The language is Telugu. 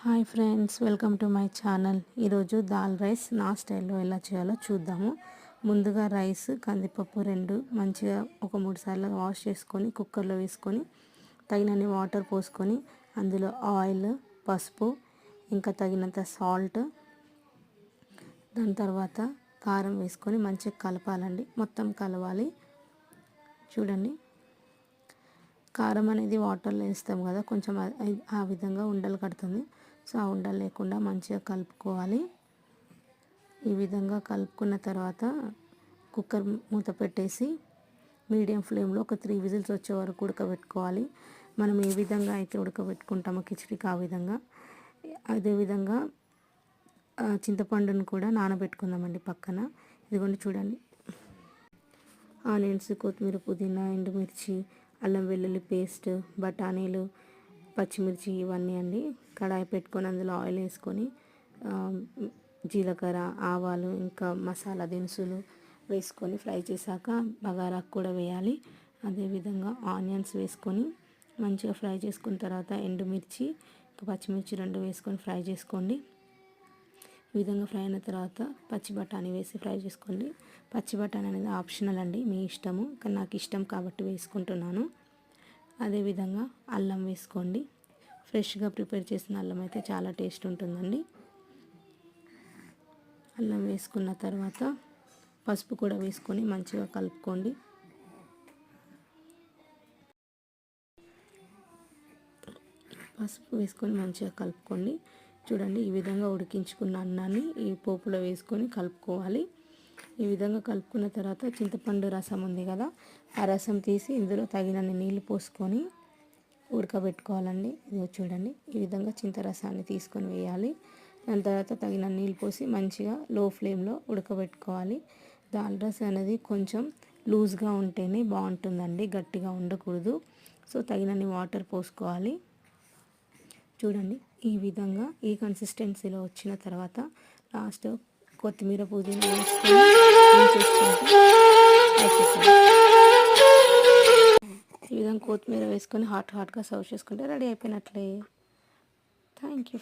Hi friends welcome to my channel. ఈరోజు దాల్ రైస్ నా స్టైల్లో ఎలా చేయాలో చూద్దాము. ముందుగా రైస్ కందిపప్పు రెండు మంచిగా ఒక మూడు సార్లు వాష్ చేసుకొని కుక్కర్లో వేసుకొని తగినన్ని వాటర్ పోసుకొని అందులో ఆయిల్ పసుపు ఇంకా తగినంత సాల్ట్ దాని తర్వాత కారం వేసుకొని మంచిగా కలపాలండి. మొత్తం కలవాలి. చూడండి. కారం అనేది వాటర్లో వేస్తాం కదా కొంచెం ఆ విధంగా ఉండలు కడుతుంది. సో ఆ ఉండలు లేకుండా మంచిగా కలుపుకోవాలి. ఈ విధంగా కలుపుకున్న తర్వాత కుక్కర్ మూత పెట్టేసి మీడియం ఫ్లేమ్లో ఒక త్రీ విజిల్స్ వచ్చే వరకు ఉడకబెట్టుకోవాలి. మనం ఏ విధంగా అయితే ఉడకబెట్టుకుంటామో కిచడికి ఆ విధంగా. అదేవిధంగా చింతపండును కూడా నానబెట్టుకుందామండి పక్కన. ఇదిగోండి చూడండి. ఆనియన్స్ కొత్తిమీర పుదీనా ఎండుమిర్చి అల్లం వెల్లుల్లి పేస్ట్ బఠానీలు పచ్చిమిర్చి ఇవన్నీ అండి. కడాయి పెట్టుకొని అందులో ఆయిల్ వేసుకొని జీలకర్ర ఆవాలు ఇంకా మసాలా దినుసులు వేసుకొని ఫ్రై చేశాక బగారాకు కూడా వేయాలి. అదేవిధంగా ఆనియన్స్ వేసుకొని మంచిగా ఫ్రై చేసుకున్న తర్వాత ఎండుమిర్చి పచ్చిమిర్చి రెండు వేసుకొని ఫ్రై చేసుకోండి. ఈ విధంగా ఫ్రై అయిన తర్వాత పచ్చి బఠానీ వేసి ఫ్రై చేసుకోండి. పచ్చి బఠానీ అనేది ఆప్షనల్ అండి మీ ఇష్టము. కానీ నాకు ఇష్టం కాబట్టి వేసుకుంటున్నాను. అదేవిధంగా అల్లం వేసుకోండి. ఫ్రెష్గా ప్రిపేర్ చేసిన అల్లం అయితే చాలా టేస్ట్ ఉంటుందండి. అల్లం వేసుకున్న తర్వాత పసుపు కూడా వేసుకొని మంచిగా కలుపుకోండి. పసుపు వేసుకొని మంచిగా కలుపుకోండి. చూడండి ఈ విధంగా ఉడికించుకున్న అన్నాన్ని ఈ పోపులో వేసుకొని కలుపుకోవాలి. ఈ విధంగా కలుపుకున్న తర్వాత చింతపండు రసం ఉంది కదా ఆ రసం తీసి ఇందులో తగినన్ని నీళ్ళు పోసుకొని ఉడకబెట్టుకోవాలండి. ఇది చూడండి ఈ విధంగా చింతరసాన్ని తీసుకొని వేయాలి. దాని తర్వాత తగిన నీళ్ళు పోసి మంచిగా లో ఫ్లేమ్లో ఉడకబెట్టుకోవాలి. దాల్ రసం అనేది కొంచెం లూజ్గా ఉంటేనే బాగుంటుందండి గట్టిగా ఉండకూడదు. సో తగినన్ని వాటర్ పోసుకోవాలి. చూడండి ఈ విధంగా ఈ కన్సిస్టెన్సీలో వచ్చిన తర్వాత లాస్ట్ కొత్తిమీర పుదీనా కొత్తిమీర వేసుకొని హాట్ హాట్గా సర్వ్ చేసుకుంటే రెడీ అయిపోయినట్లే. Thank you